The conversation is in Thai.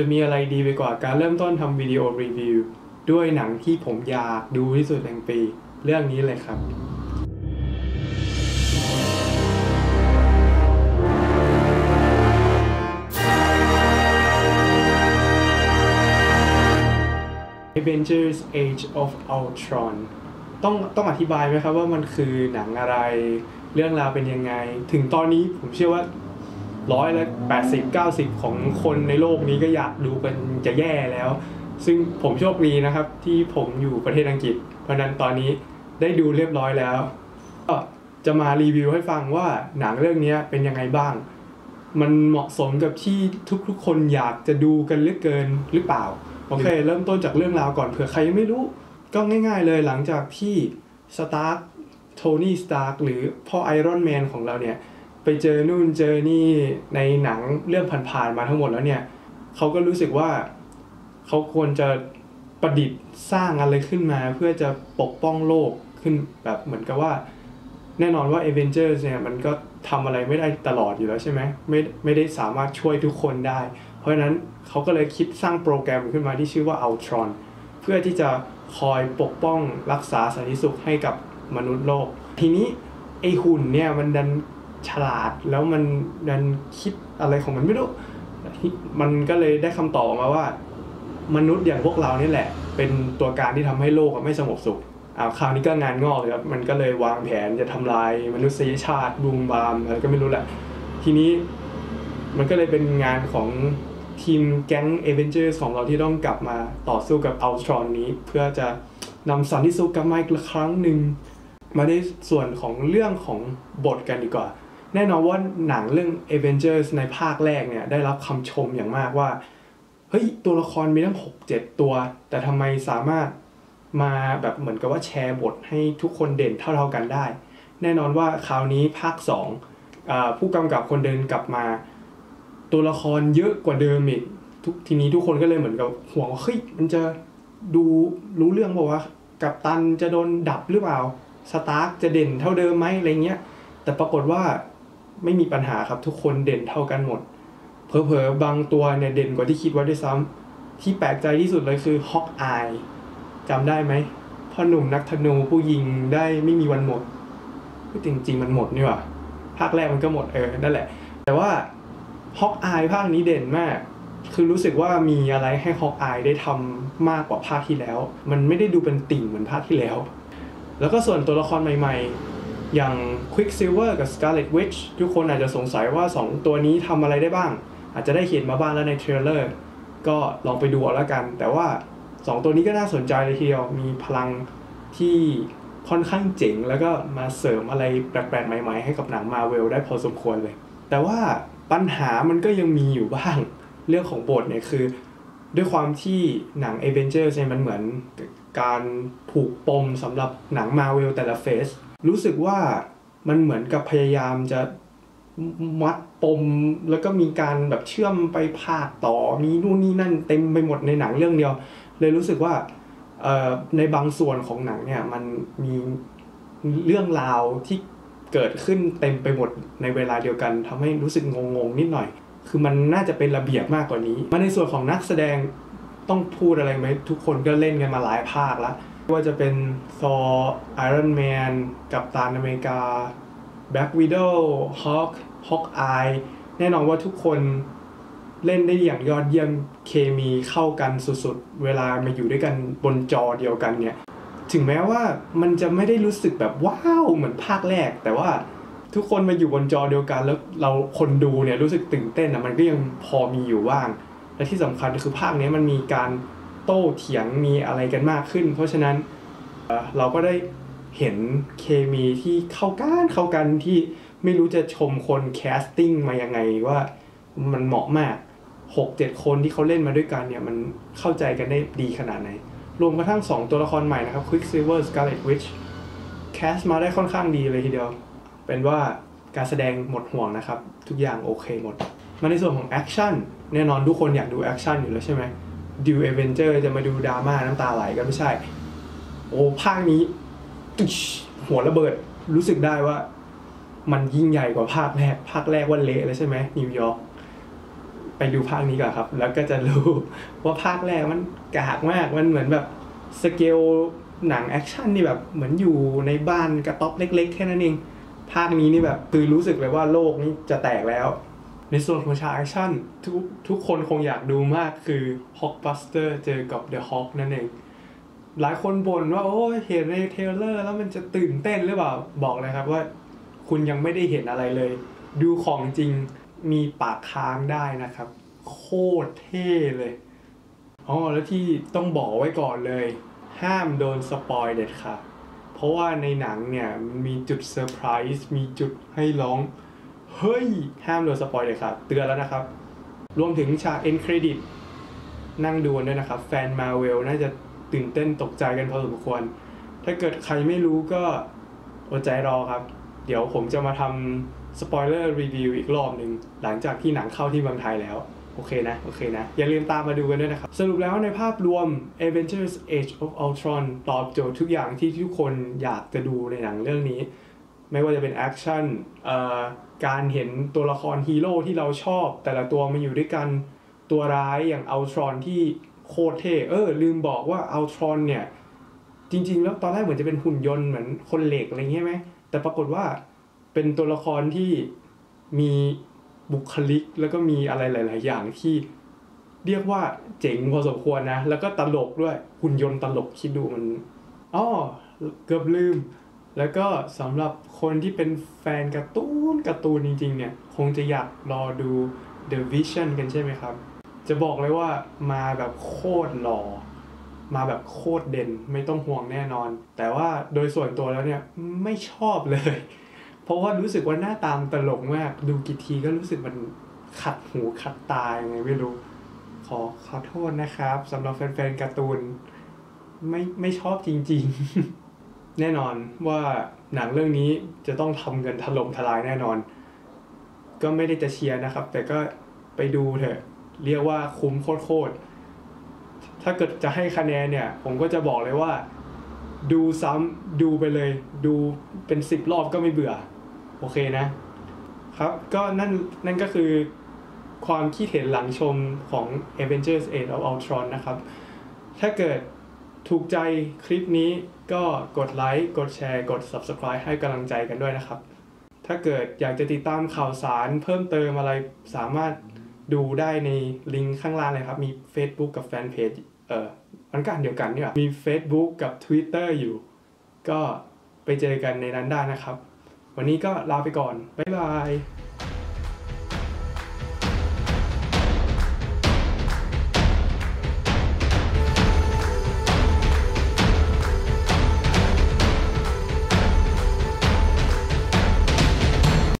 จะมีอะไรดีไปกว่าการเริ่มต้นทำวิดีโอรีวิวด้วยหนังที่ผมอยากดูที่สุดแห่งปี เรื่องนี้เลยครับ Avengers Age of Ultron ต้องต้องอธิบายไหมครับว่ามันคือหนังอะไร เรื่องราวเป็นยังไง ถึงตอนนี้ผมเชื่อว่า ร้อยละแปดสิบเก้าสิบของคนในโลกนี้ก็อยากดูกันจะแย่แล้ว ซึ่งผมโชคดีนะครับที่ผมอยู่ประเทศอังกฤษ เพราะนั้นตอนนี้ได้ดูเรียบร้อยแล้ว ก็จะมารีวิวให้ฟังว่าหนังเรื่องนี้เป็นยังไงบ้าง มันเหมาะสมกับที่ทุกๆ คนอยากจะดูกันเหลือเกินหรือเปล่า โอเค เริ่มต้นจากเรื่องราวก่อนเผื่อใครยังไม่รู้ ก็ง่าย ๆ เลยหลังจากที่สตาร์โทนี่สตาร์หรือพ่อไอรอนแมนของเราเนี่ย ไปเจอนู่นเจอนี่ในหนังเรื่องผ่านๆมาทั้งหมดแล้วเนี่ยเขาก็รู้สึกว่าเขาควรจะประดิษฐ์สร้างอะไรขึ้นมา เพื่อจะปกป้องโลกขึ้นแบบเหมือนกับว่า แน่นอนว่า a v e n g e r s เนี่ยมันก็ทำอะไรไม่ได้ตลอดอยู่แล้วใช่ไหมไม่ไม่ได้สามารถช่วยทุกคนได้ เพราะฉะนั้นเขาก็เลยคิดสร้างโปรแกรมขึ้นมาที่ชื่อว่า Ultron เพื่อที่จะคอยปกป้องรักษาสันติสุขให้กับมนุษย์โลก ทีนี้ไอหุ่นเนี่ยมันดัน ฉลาดแล้วมันดันคิดอะไรของมันไม่รู้ มันก็เลยได้คำตอบมาว่า มนุษย์อย่างพวกเรานี่แหละ เป็นตัวการที่ทำให้โลกไม่สงบสุขอ้าวคราวนี้ก็งานงอกเลยครับมันก็เลยวางแผนจะทำลายมนุษยชาติบูมบามอะไรก็ไม่รู้แหละ ทีนี้มันก็เลยเป็นงานของทีมแก๊งเอเวนเจอร์ของเราที่ต้องกลับมาต่อสู้กับอัลตรอนนี้ เพื่อจะนำสันติสุกลับมาอีกครั้งหนึ่งมาในส่วนของเรื่องของบทกันดีกว่า แน่นอนว่าหนังเรื่อง Avengers ในภาคแรกเนี่ยได้รับคำชมอย่างมากว่า เฮ้ย ตัวละครมีตั้ง 6 7 ตัว แต่ทำไมสามารถมาแบบเหมือนกับว่าแชร์บทให้ทุกคนเด่นเท่าๆกันได้ แน่นอนว่าคราวนี้ภาค2อผู้กำกับคนเดินกลับมา ตัวละครเยอะกว่าเดิมอีกทุกทีนี้ทุกคนก็เลยเหมือนกับห่วงว่าเฮ้ยมันจะดูรู้เรื่องบอกว่ากับตันจะโดนดับหรือเปล่าสตาร์กจะเด่นเท่าเดิมไหมอะไรเงี้ยแต่ปรากฏว่า ไม่มีปัญหาครับทุกคนเด่นเท่ากันหมด เผลอๆ บางตัวเนี่ยเด่นกว่าที่คิดไว้ด้วยซ้ำที่แปลกใจที่สุดเลยคือฮอกอายจำได้ไหมพ่อหนุ่มนักธนูผู้ยิงได้ไม่มีวันหมดจริงๆมันหมดนี่หว่าภาคแรกมันก็หมดเออนั่นแหละ แต่ว่าฮอกอายภาคนี้เด่นมาก คือรู้สึกว่ามีอะไรให้ฮอกอายได้ทำมากกว่าภาคที่แล้ว มันไม่ได้ดูเป็นติ่งเหมือนภาคที่แล้ว แล้วก็ส่วนตัวละครใหม่ ๆ อย่าง Quicksilver กับ Scarlet Witch ทุกคนอาจจะสงสัยว่า 2 ตัวนี้ทำอะไรได้บ้าง อาจจะได้เห็นมาบ้างแล้วในเทรลเลอร์ก็ลองไปดูเอาแล้วกัน แต่ว่า 2 ตัวนี้ก็น่าสนใจเลยทีเดียวมีพลังที่ค่อนข้างเจ๋ง แล้วก็มาเสริมอะไรแปลกๆใหม่ ๆ ให้กับหนังมาเวลได้พอสมควรเลย แต่ว่าปัญหามันก็ยังมีอยู่บ้างเรื่องของบทเนี่ยคือ ด้วยความที่หนัง a v e n g e r s เนี่ยมันเหมือนการผูกปมสำหรับหนังมาเวลแต่ละเฟส รู้สึกว่ามันเหมือนกับพยายามจะมัดปมแล้วก็มีการแบบเชื่อมไปภาคต่อมีนู่นนี่นั่นเต็มไปหมดในหนังเรื่องเดียว เลยรู้สึกว่าในบางส่วนของหนังเนี่ยมันมีเรื่องราวที่เกิดขึ้นเต็มไปหมดในเวลาเดียวกันทำให้รู้สึกงงๆนิดหน่อย คือมันน่าจะเป็นระเบียบมากกว่านี้ มาในส่วนของนักแสดงต้องพูดอะไรไหมทุกคนก็เล่นกันมาหลายภาคแล้ว ว่าจะเป็นซอไอรอนแมนกับตานอเมริกาแบ็กวิดโอฮอคฮอกอายแน่นอนว่าทุกคนเล่นได้อย่างยอดเยี่ยมเคมีเข้ากันสุดๆ เวลามาอยู่ด้วยกันบนจอเดียวกันเนี่ย ถึงแม้ว่ามันจะไม่ได้รู้สึกแบบว้าวเหมือนภาคแรก แต่ว่าทุกคนมาอยู่บนจอเดียวกัน แล้วเราคนดูเนี่ยรู้สึกตื่นเต้นอะมันก็ยังพอมีอยู่บ้าง และที่สำคัญคือภาคนี้มันมีการ โต้เถียงมีอะไรกันมากขึ้น เพราะฉะนั้นเราก็ได้เห็นเคมีที่เข้ากันเข้ากันที่ไม่รู้จะชมคนแคสติ้งมายังไงว่ามันเหมาะมาก 6-7 คนที่เขาเล่นมาด้วยกันเนี่ย มันเข้าใจกันได้ดีขนาดไหน รวมกระทั่ง 2 ตัวละครใหม่นะครับ Quicksilver Scarlet Witch แคสมาได้ค่อนข้างดีเลยทีเดียว เป็นว่าการแสดงหมดห่วงนะครับ ทุกอย่างโอเคหมด มาในส่วนของแอคชั่นแน่นอนทุกคนอยากดูแอคชั่นอยู่แล้วใช่ไหม ดูเอเวนเจอร์จะมาดูดราม่าน้ำตาไหลก็ไม่ใช่ โอ้ภาคนี้หัวระเบิดรู้สึกได้ว่า มันยิ่งใหญ่กว่าภาคแรกภาคแรกว่าเละเลยใช่ไหมนิวยอร์กไปดูภาคนี้ก่อนครับ แล้วก็จะรู้ว่าภาคแรกมันกากมากมันเหมือนแบบสเกลหนังแอคชั่นนี่แบบเหมือนอยู่ในบ้านกระต๊อบเล็ก ๆ แค่นั้นเอง ภาคนี้นี่แบบคือรู้สึกเลยว่าโลกนี้จะแตกแล้ว ในส่วนของฉากแอคชั่นทุกทุกคนคงอยากดูมากคือ Hulkbuster เจอกับ The Hulk นั่นเอง หลายคนบ่นว่า โอ้ยเห็นในเทเลอร์แล้วมันจะตื่นเต้นหรือเปล่า บอกเลยครับว่า คุณยังไม่ได้เห็นอะไรเลย ดูของจริงมีปากค้างได้นะครับ โคตรเท่เลยอ๋อแล้วที่ต้องบอกไว้ก่อนเลย ห้ามโดนสปอยเด็ดขาดเพราะว่าในหนังเนี่ยมันมีจุดเซอร์ไพรส์มีจุดให้ร้อง เฮ้ย ห้ามโดนสปอยเลยครับ เตือนแล้วนะครับ รวมถึงฉากเอ็นเครดิตนั่งดูนด้วยนะครับ แฟนมาเวลน่าจะตื่นเต้นตกใจกันพอสมควร ถ้าเกิดใครไม่รู้ก็อดใจรอครับ เดี๋ยวผมจะมาทำสปอยเลอร์รีวิวอีกรอบหนึ่งหลังจากที่หนังเข้าที่เมืองไทยแล้ว โอเคนะ โอเคนะ อย่าลืมตามมาดูกันด้วยนะครับ สรุปแล้วในภาพรวม Avengers Age of Ultron ตอบโจทย์ทุกอย่างที่ทุกคนอยากจะดูในหนังเรื่องนี้ ไม่ว่าจะเป็นแอคชั่นการเห็นตัวละครฮีโร่ที่เราชอบ แต่ละตัวมาอยู่ด้วยกันตัวร้ายอย่างอัลทรอนที่โคตรเท่เออ ลืมบอกว่าอัลทรอนเนี่ย จริง ๆ แล้วตอนแรกเหมือนจะเป็นหุ่นยนต์เหมือนคนเหล็กอะไรเงี้ยไหมแต่ปรากฏว่าเป็นตัวละครที่มีบุคลิกแล้วก็มีอะไรหลาย ๆ อย่างที่เรียกว่าเจ๋งพอสมควรนะ แล้วก็ตลกด้วยหุ่นยนต์ตลกคิดดูมันอ๋อเกือบลืม แล้วก็สำหรับคนที่เป็นแฟนการ์ตูนการ์ตูนจริงๆเนี่ย คงจะอยากรอดู The Vision กันใช่ไหมครับ จะบอกเลยว่ามาแบบโคตรหล่อ มาแบบโคตรเด่นไม่ต้องห่วงแน่นอน แต่ว่าโดยส่วนตัวแล้วเนี่ยไม่ชอบเลย เพราะว่ารู้สึกว่าหน้าตามตลกมาก ดูกี่ทีก็รู้สึกมันขัดหูขัดตายังไงไม่รู้ ขอขอโทษนะครับสำหรับแฟนๆการ์ตูนไม่ไม่ชอบจริง ๆ แน่นอนว่าหนังเรื่องนี้จะต้องทำเงินถล่มทลายแน่นอน ก็ไม่ได้จะเชียร์นะครับ แต่ก็ไปดูเถอะ เรียกว่าคุ้มโคตรๆถ้าเกิดจะให้คะแนนเนี่ย ผมก็จะบอกเลยว่า ดูซ้ำดูไปเลย ดูเป็นสิบรอบก็ไม่เบื่อ โอเคนะ ครับก็นั่นนั่นก็คือความคิดเห็นหลังชมของ Avengers Age of Ultron นะครับ ถ้าเกิด ถูกใจคลิปนี้ก็กดไลค์กดแชร์กด Subscribe ให้กำลังใจกันด้วยนะครับ ถ้าเกิดอยากจะติดตามข่าวสารเพิ่มเติมอะไรสามารถดูได้ในลิงก์ข้างล่างเลยครับ มี Facebook กับแฟนเพจเออมันกันเดียวกันเนี่ยมี Facebook กับ Twitter อยู่ ก็ไปเจอกันในนั้นได้นะครับ วันนี้ก็ลาไปก่อน บ๊ายบาย